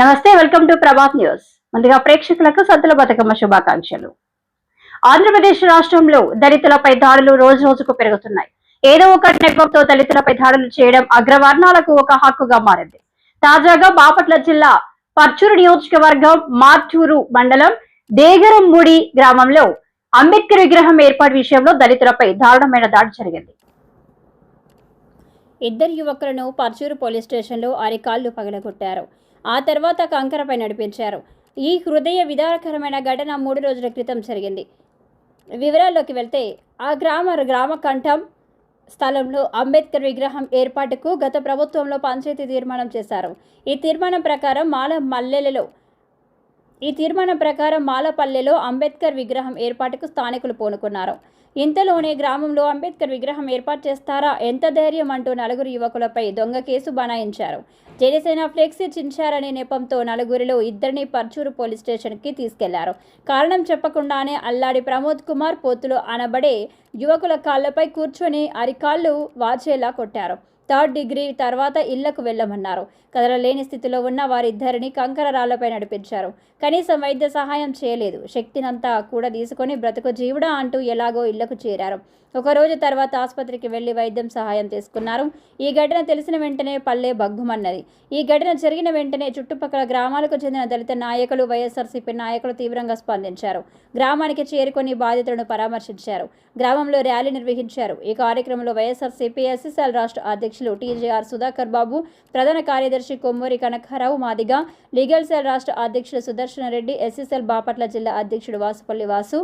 నమస్తే welcome to Prabhat news. ముందుగా ప్రేక్షకులకు సద్దుల బతుకమ్మ శుభాకాంక్షలు. ఆంధ్రప్రదేశ్ రాష్ట్రంలో దళితులపై దాడులు రోజు రోజుకు పెరుగుతున్నాయి. ఏదో ఒక నెపంతో దళితులపై దాడులు చేయడం అగ్రవర్ణాలకు ఒక హక్కుగా మారింది. తాజాగా బాపట్ల జిల్లా పర్చూరు నియోజకవర్గం మార్చూరు మండలం దేగరంముడి గ్రామంలో అంబేద్కర్ విగ్రహం ఏర్పాటు విషయంలో దళితులపై దారుణమైన దాడి జరిగింది. ఇద్దరు యువకులను పర్చూరు పోలీస్ స్టేషన్లో అరికాళ్ళు పగలగొట్టారు. ఆ తర్వాత కంకరపై నడిపించారు. ఈ హృదయ విదారకరమైన ఘటన మూడు రోజుల క్రితం జరిగింది. వివరాల్లోకి వెళ్తే ఆ గ్రామ గ్రామ కంఠం స్థలంలో అంబేద్కర్ విగ్రహం ఏర్పాటుకు గత ప్రభుత్వంలో పంచాయతీ తీర్మానం చేశారు. ఈ తీర్మానం ప్రకారం మాల మల్లెలలో ఈ తీర్మానం ప్రకారం మాలపల్లెలో అంబేద్కర్ విగ్రహం ఏర్పాటుకు స్థానికులు పూనుకున్నారు. ఇంతలోనే గ్రామంలో అంబేద్కర్ విగ్రహం ఏర్పాటు చేస్తారా? ఎంత ధైర్యం అంటూ నలుగురు యువకులపై దొంగ కేసు బనాయించారు. జనసేన ఫ్లెక్సీ చించారనే నెపంతో నలుగురిలో ఇద్దరిని పర్చూరు పోలీస్ స్టేషన్కి తీసుకెళ్ళారు. కారణం చెప్పకుండానే అల్లాడి ప్రమోద్ కుమార్ పోతులు అనబడే యువకుల కాళ్ళపై కూర్చొని అరికాళ్ళు వాచేలా కొట్టారు. థర్డ్ డిగ్రీ తర్వాత ఇళ్ళకు వెళ్ళమన్నారు. కదలలేని స్థితిలో ఉన్న వారిద్దరిని కంకర రాళ్ళపై నడిపించారు. కనీసం వైద్య సహాయం చేయలేదు. శక్తినంతా కూడా తీసుకొని బ్రతుకు జీవుడా అంటూ ఎలాగో ఇళ్ళకు చేరారు. ఒకరోజు తర్వాత ఆసుపత్రికి వెళ్ళి వైద్యం సహాయం తీసుకున్నారు. ఈ ఘటన తెలిసిన వెంటనే పల్లె బగ్గుమన్నది ఈ ఘటన జరిగిన వెంటనే చుట్టుపక్కల గ్రామాలకు చెందిన దళిత నాయకులు వైఎస్ఆర్సీపీ నాయకులు తీవ్రంగా స్పందించారు. గ్రామానికి చేరుకొని బాధితులను పరామర్శించారు. గ్రామంలో ర్యాలీ నిర్వహించారు. ఈ కార్యక్రమంలో వైఎస్ఆర్సీపీ ఎస్ఎస్ఎల్ రాష్ట్ర అధ్యక్షులు టీజేఆర్ సుధాకర్ బాబు ప్రధాన కార్యదర్శి కొమ్మూరి కనకారావు మాదిగ లీగల్ సెల్ రాష్ట్ర అధ్యక్షులు సుదర్శన రెడ్డి ఎస్ఎస్ఎల్ బాపట్ల జిల్లా అధ్యక్షుడు వాసుపల్లి వాసు.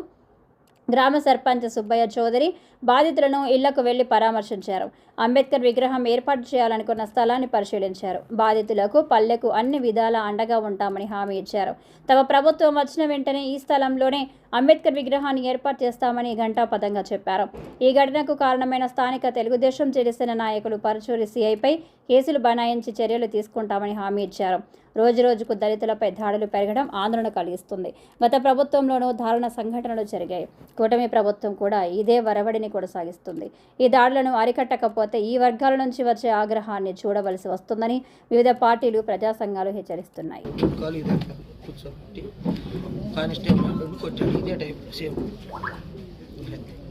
గ్రామ సర్పంచ్ సుబ్బయ్య చౌదరి బాధితులను ఇళ్ళకు వెళ్ళి పరామర్శించారు. అంబేద్కర్ విగ్రహం ఏర్పాటు చేయాలనుకున్న స్థలాన్ని పరిశీలించారు. బాధితులకు పల్లెకు అన్ని విధాల అండగా ఉంటామని హామీ ఇచ్చారు. తమ ప్రభుత్వం వచ్చిన వెంటనే ఈ స్థలంలోనే అంబేద్కర్ విగ్రహాన్ని ఏర్పాటు చేస్తామని ఘంటాపథంగా చెప్పారు. ఈ ఘటనకు కారణమైన స్థానిక తెలుగుదేశం జనసేన నాయకులు పరచూరి సిఐపై కేసులు బనాయించి చర్యలు తీసుకుంటామని హామీ ఇచ్చారు. రోజు రోజుకు దళితులపై దాడులు పెరగడం ఆందోళన కలిగిస్తుంది. గత ప్రభుత్వంలోనూ దారుణ సంఘటనలు జరిగాయి. కూటమి ప్రభుత్వం కూడా ఇదే వరవడిని కొనసాగిస్తుంది. ఈ దాడులను అరికట్టకపోతే ఈ వర్గాల నుంచి వచ్చే ఆగ్రహాన్ని చూడవలసి వస్తుందని వివిధ పార్టీలు ప్రజా సంఘాలు హెచ్చరిస్తున్నాయి.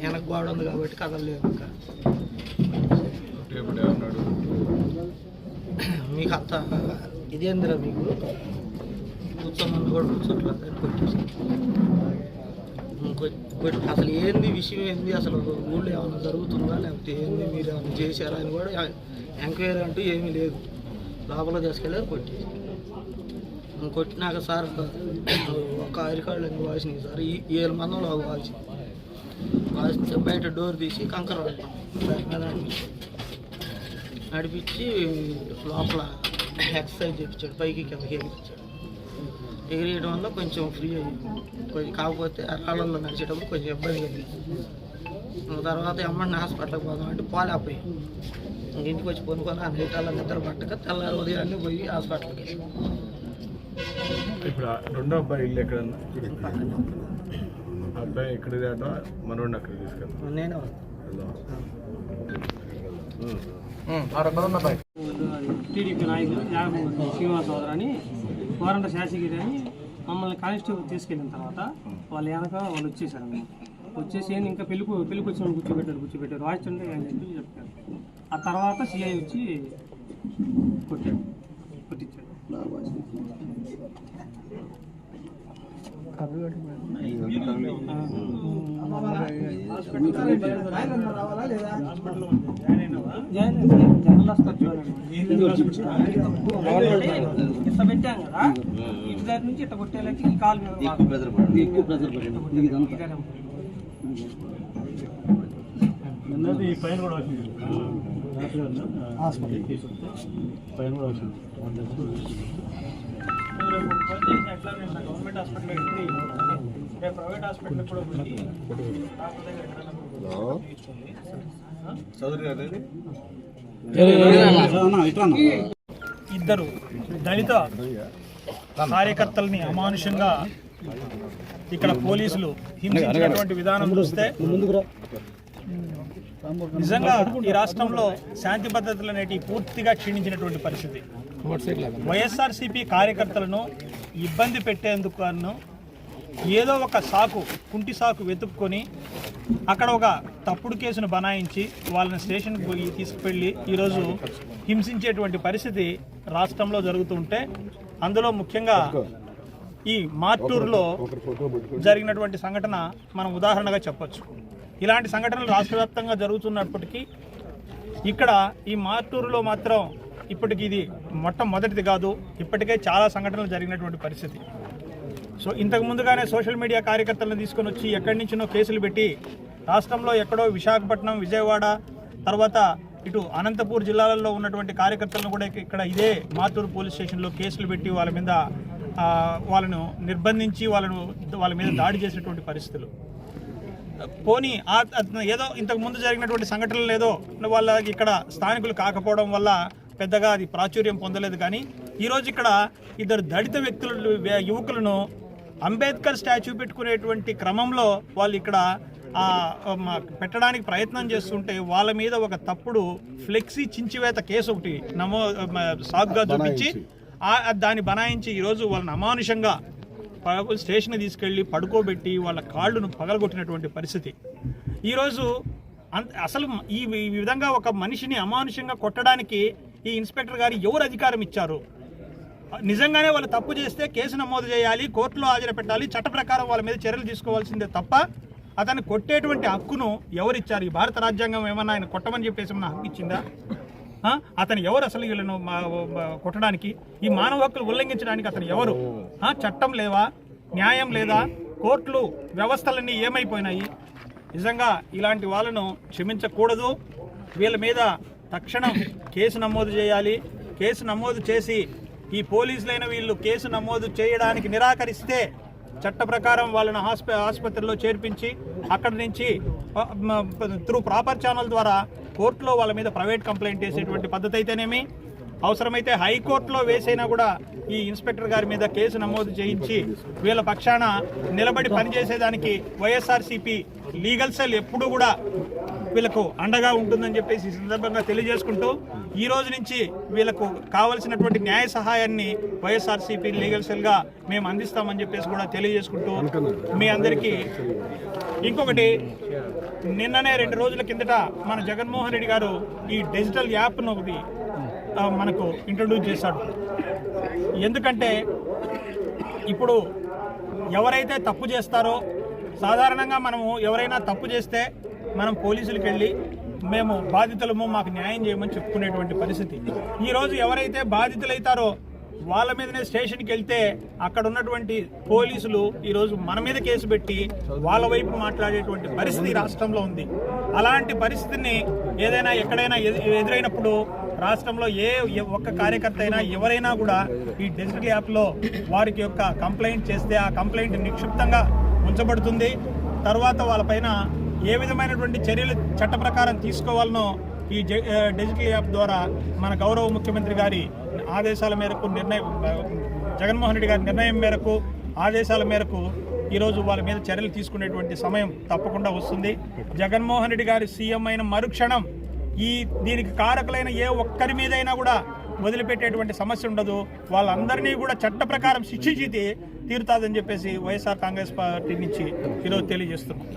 వెనక గోడ ఉంది కాబట్టి కదలలేదు ఇంకా మీకు అంత ఇదేందిరా మీకు? కూర్చోమని కూడా కూర్చోట్లేదు అని కొట్టేసి అసలు ఏంది విషయం ఏంది? అసలు ఊళ్ళో ఏమైనా జరుగుతుందా? లేకపోతే ఏంది మీరు ఏమైనా చేశారా అని కూడా ఎంక్వైరీ అంటూ ఏమీ లేదు. లోపల తీసుకెళ్ళారు కొట్టేసి కొట్టినాక సార్ ఒక అరికాళ్ళు అన్ని వాసినాయి సార్. ఈ ఏడు మందంలో ఒక వాసి వాసిస్తే బయట డోర్ తీసి కంకర దాని మీద నడిపించి లోపల ఎక్సర్సైజ్ చేయించాడు పైకి కిందకి ఎగిరించాడు ఎగిరియడం వల్ల కొంచెం ఫ్రీ అయ్యింది కొంచెం కాకపోతే రాళ్ళల్లో నడిచేటప్పుడు కొంచెం ఇబ్బంది కలిగింది తర్వాత ఎమ్మండి హాస్పిటల్కి పోదాం అంటే పోలేకపోయి ఇంక ఇంటికి వచ్చి పొనుకొని ఆ నైట్ అలా నిద్ర పట్టక తెల్లారి ఉదయాన్నే పోయి హాస్పిటల్కి వెళ్ళి. ఇప్పుడు రెండో అబ్బాయి ఇల్లు ఎక్కడన్నా? ఆ అబ్బాయి ఎక్కడిది అట? మనోడిని అక్కడ తీసుకెళ్తాం నేనే టీడీపీ నాయకులు యాగమూర్తి శ్రీనివాస అని కోరంట శాసగిరి అని మమ్మల్ని కానిస్టేబుల్ తీసుకెళ్ళిన తర్వాత వాళ్ళ వెనక వాళ్ళు వచ్చేసారు వచ్చేసి ఇంకా పెళ్ళికి పెళ్ళికి వచ్చిన కూర్చోబెట్టారు కూర్చోబెట్టారు. వాయిస్తుంటే అని చెప్పి చెప్పారు. ఆ తర్వాత సిఐ వచ్చి కొట్టాడు కొట్టించాడు ఇట్లా పెట్టాం కదా. ఇటు నుంచి ఇట్లా కొట్టేలకి ఈ కాలు మీద బాగా. ఇదేనా? నువ్వు రేపు ఫోన్ చేసి ఎట్లా నేను నా గవర్నమెంట్ హాస్పిటల్లో ఎంట్రీ ఇవ్వాలి. రేపు ప్రైవేట్ హాస్పిటల్ కూడా పోయి డాక్టర్ దగ్గర ఎక్కడైనా పోయి తీసుకోండి. ఆ? చదువు గారు ఇద్దరు దళిత కార్యకర్తల్ని అమానుషంగా ఇక్కడ పోలీసులు హింసించినటువంటి విధానం చూస్తే నిజంగా ఈ రాష్ట్రంలో శాంతి భద్రతలు అనేటివి పూర్తిగా క్షీణించినటువంటి పరిస్థితి. వైఎస్ఆర్సీపీ కార్యకర్తలను ఇబ్బంది పెట్టేందుకు ఏదో ఒక సాకు కుంటి సాకు వెతుక్కొని అక్కడ ఒక తప్పుడు కేసును బనాయించి వాళ్ళని స్టేషన్కి పోయి తీసుకువెళ్ళి ఈరోజు హింసించేటువంటి పరిస్థితి రాష్ట్రంలో జరుగుతుంటే అందులో ముఖ్యంగా ఈ మార్టూరులో జరిగినటువంటి సంఘటన మనం ఉదాహరణగా చెప్పొచ్చు. ఇలాంటి సంఘటనలు రాష్ట్ర వ్యాప్తంగా జరుగుతున్నప్పటికీ ఇక్కడ ఈ మార్టూరులో మాత్రం ఇప్పటికి ఇది మొట్టమొదటిది కాదు ఇప్పటికే చాలా సంఘటనలు జరిగినటువంటి పరిస్థితి. సో ఇంతకు ముందుగానే సోషల్ మీడియా కార్యకర్తలను తీసుకొని వచ్చి ఎక్కడి నుంచినో కేసులు పెట్టి రాష్ట్రంలో ఎక్కడో విశాఖపట్నం విజయవాడ తర్వాత ఇటు అనంతపూర్ జిల్లాలలో ఉన్నటువంటి కార్యకర్తలను కూడా ఇక్కడ ఇదే మాతూరు పోలీస్ స్టేషన్లో కేసులు పెట్టి వాళ్ళ మీద వాళ్ళను నిర్బంధించి వాళ్ళను వాళ్ళ మీద దాడి చేసినటువంటి పరిస్థితులు. పోనీ ఏదో ఇంతకు ముందు జరిగినటువంటి సంఘటనలు ఏదో వాళ్ళ ఇక్కడ స్థానికులు కాకపోవడం వల్ల పెద్దగా అది ప్రాచుర్యం పొందలేదు కానీ ఈరోజు ఇక్కడ ఇద్దరు దళిత వ్యక్తులు యువకులను అంబేద్కర్ స్టాచ్యూ పెట్టుకునేటువంటి క్రమంలో వాళ్ళు ఇక్కడ పెట్టడానికి ప్రయత్నం చేస్తుంటే వాళ్ళ మీద ఒక తప్పుడు ఫ్లెక్సీ చించివేత కేసు ఒకటి నమో సాగుగా చూపించి దాన్ని బనాయించి ఈరోజు వాళ్ళని అమానుషంగా స్టేషన్ తీసుకెళ్ళి పడుకోబెట్టి వాళ్ళ కాళ్ళను పగలగొట్టినటువంటి పరిస్థితి. ఈరోజు అంత అసలు ఈ ఈ విధంగా ఒక మనిషిని అమానుషంగా కొట్టడానికి ఈ ఇన్స్పెక్టర్ గారు ఎవరు అధికారం ఇచ్చారు? నిజంగానే వాళ్ళు తప్పు చేస్తే కేసు నమోదు చేయాలి కోర్టులో హాజరు పెట్టాలి చట్ట ప్రకారం వాళ్ళ మీద చర్యలు తీసుకోవాల్సిందే తప్ప అతన్ని కొట్టేటువంటి హక్కును ఎవరిచ్చారు? ఈ భారత రాజ్యాంగం ఏమన్నా ఆయన కొట్టమని చెప్పేసి ఏమన్నా హక్కు ఇచ్చిందా? అతను ఎవరు అసలు వీళ్ళను మా- కొట్టడానికి? ఈ మానవ హక్కులు ఉల్లంఘించడానికి అతను ఎవరు? చట్టం లేవా? న్యాయం లేదా? కోర్టులు వ్యవస్థలన్నీ ఏమైపోయినాయి? నిజంగా ఇలాంటి వాళ్ళను క్షమించకూడదు. వీళ్ళ మీద తక్షణం కేసు నమోదు చేయాలి. కేసు నమోదు చేసి ఈ పోలీసులైన వీళ్ళు కేసు నమోదు చేయడానికి నిరాకరిస్తే చట్ట ప్రకారం వాళ్ళని హాస్ప ఆసుపత్రిలో చేర్పించి అక్కడి నుంచి త్రూ ప్రాపర్ ఛానల్ ద్వారా కోర్టులో వాళ్ళ మీద ప్రైవేట్ కంప్లైంట్ చేసేటువంటి పద్ధతి అయితేనేమి అవసరమైతే హైకోర్టులో వేసైనా కూడా ఈ ఇన్స్పెక్టర్ గారి మీద కేసు నమోదు చేయించి వీళ్ళ పక్షాన నిలబడి పనిచేసేదానికి వైఎస్ఆర్సీపీ లీగల్ సెల్ ఎప్పుడూ కూడా వీళ్ళకు అండగా ఉంటుందని చెప్పేసి ఈ సందర్భంగా తెలియజేసుకుంటూ ఈ రోజు నుంచి వీళ్ళకు కావలసినటువంటి న్యాయ సహాయాన్ని వైఎస్ఆర్సీపీ లీగల్ సెల్గా మేము అందిస్తామని చెప్పేసి కూడా తెలియజేసుకుంటూ మీ అందరికీ ఇంకొకటి నిన్ననే రెండు రోజుల కిందట మన జగన్మోహన్ రెడ్డి గారు ఈ డిజిటల్ యాప్ను ఒకటి మనకు ఇంట్రొడ్యూస్ చేశాడు. ఎందుకంటే ఇప్పుడు ఎవరైతే తప్పు చేస్తారో సాధారణంగా మనము ఎవరైనా తప్పు చేస్తే మనం పోలీసులకు వెళ్ళి మేము బాధితులము మాకు న్యాయం చేయమని చెప్పుకునేటువంటి పరిస్థితి. ఈరోజు ఎవరైతే బాధితులైతారో వాళ్ళ మీదనే స్టేషన్కి వెళ్తే అక్కడ ఉన్నటువంటి పోలీసులు ఈరోజు మన మీద కేసు పెట్టి వాళ్ళ వైపు మాట్లాడేటువంటి పరిస్థితి రాష్ట్రంలో ఉంది. అలాంటి పరిస్థితిని ఏదైనా ఎక్కడైనా ఎదురైనప్పుడు రాష్ట్రంలో ఏ ఏ ఒక్క కార్యకర్త అయినా ఎవరైనా కూడా ఈ డిజిటల్ యాప్లో వారికి యొక్క కంప్లైంట్ చేస్తే ఆ కంప్లైంట్ నిక్షిప్తంగా ఉంచబడుతుంది. తర్వాత వాళ్ళపైన ఏ విధమైనటువంటి చర్యలు చట్ట ప్రకారం తీసుకోవాలనో ఈ జ- డిజిటల్ యాప్ ద్వారా మన గౌరవ ముఖ్యమంత్రి గారి ఆదేశాల మేరకు నిర్ణయం జగన్మోహన్ రెడ్డి గారి నిర్ణయం మేరకు ఆదేశాల మేరకు ఈరోజు వాళ్ళ మీద చర్యలు తీసుకునేటువంటి సమయం తప్పకుండా వస్తుంది. జగన్మోహన్ రెడ్డి గారి సీఎం అయిన మరుక్షణం ఈ దీనికి కారకులైన ఏ ఒక్కరి మీదైనా కూడా వదిలిపెట్టేటువంటి సమస్య ఉండదు. వాళ్ళందరినీ కూడా చట్ట ప్రకారం శిక్షించి తీరుతాదని చెప్పేసి వైఎస్ఆర్ కాంగ్రెస్ పార్టీ నుంచి ఈరోజు తెలియజేస్తున్నాం.